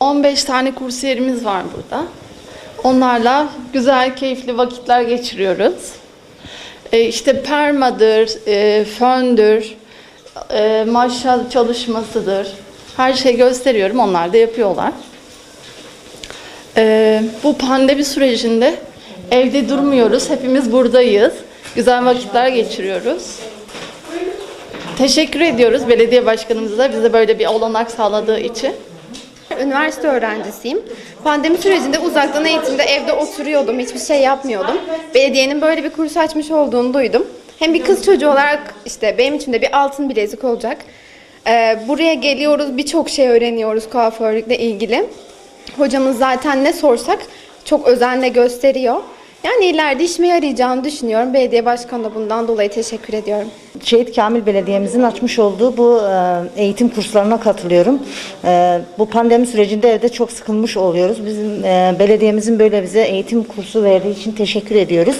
15 tane kursiyerimiz var burada. Onlarla güzel, keyifli vakitler geçiriyoruz. E, işte permadır, e, föndür, e, maşa çalışmasıdır. Her şeyi gösteriyorum, onlar da yapıyorlar. E, bu pandemi sürecinde evde durmuyoruz, hepimiz buradayız. Güzel vakitler geçiriyoruz. Teşekkür ediyoruz belediye başkanımıza bize böyle bir olanak sağladığı için. Üniversite öğrencisiyim. Pandemi sürecinde uzaktan eğitimde evde oturuyordum, hiçbir şey yapmıyordum. Belediyenin böyle bir kurs açmış olduğunu duydum. Hem bir kız çocuğu olarak işte benim için de bir altın bilezik olacak. Ee, buraya geliyoruz, birçok şey öğreniyoruz kuaförlükle ilgili. Hocamız zaten ne sorsak çok özenle gösteriyor. Yani ileride işime yarayacağını düşünüyorum. Belediye başkanı da bundan dolayı teşekkür ediyorum. Şehit Kamil Belediye'mizin açmış olduğu bu e, eğitim kurslarına katılıyorum. E, Bu pandemi sürecinde evde çok sıkılmış oluyoruz. Bizim e, belediyemizin böyle bize eğitim kursu verdiği için teşekkür ediyoruz.